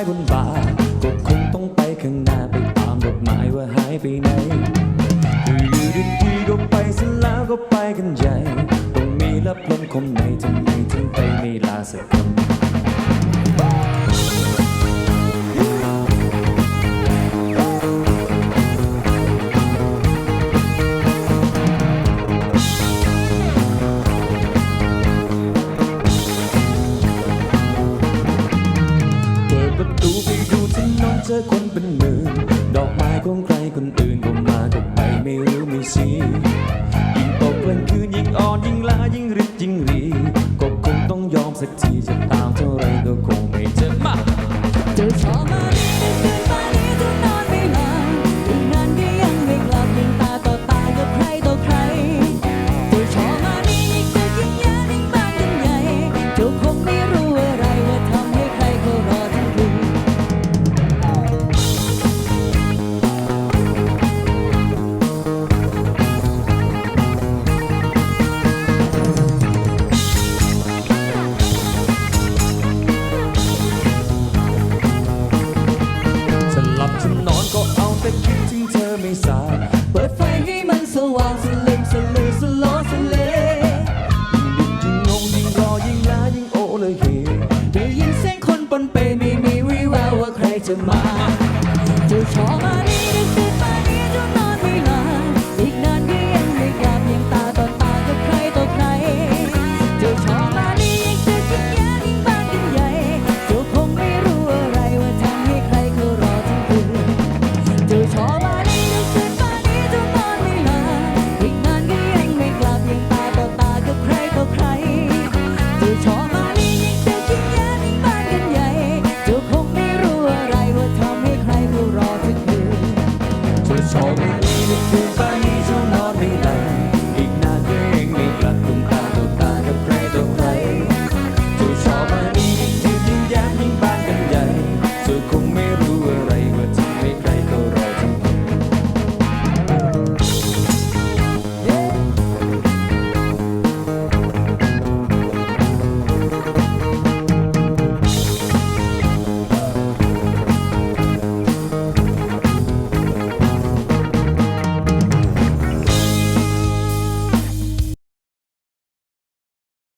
ายบนบ่าก็คงต้องไปข้างหน้าไปตามดอกไม้ว่าหายไปไหนอยู่ดีๆก็ไปซะแล้วก็ไปกันใหญ่ต้องมีรับลมคมในทำไมถึงไปไม่ลาสักคำ เจอคนเป็นหมื่นดอกไม้ของใครคนอื่นก็มาก็ไปไม่รู้ไม่ชี้ยิ่งตกกลางคืนยิ่งอ่อนยิ่งลายิ่งริบยิ่งรี ก็คงต้องยอมสักที ยิ่ง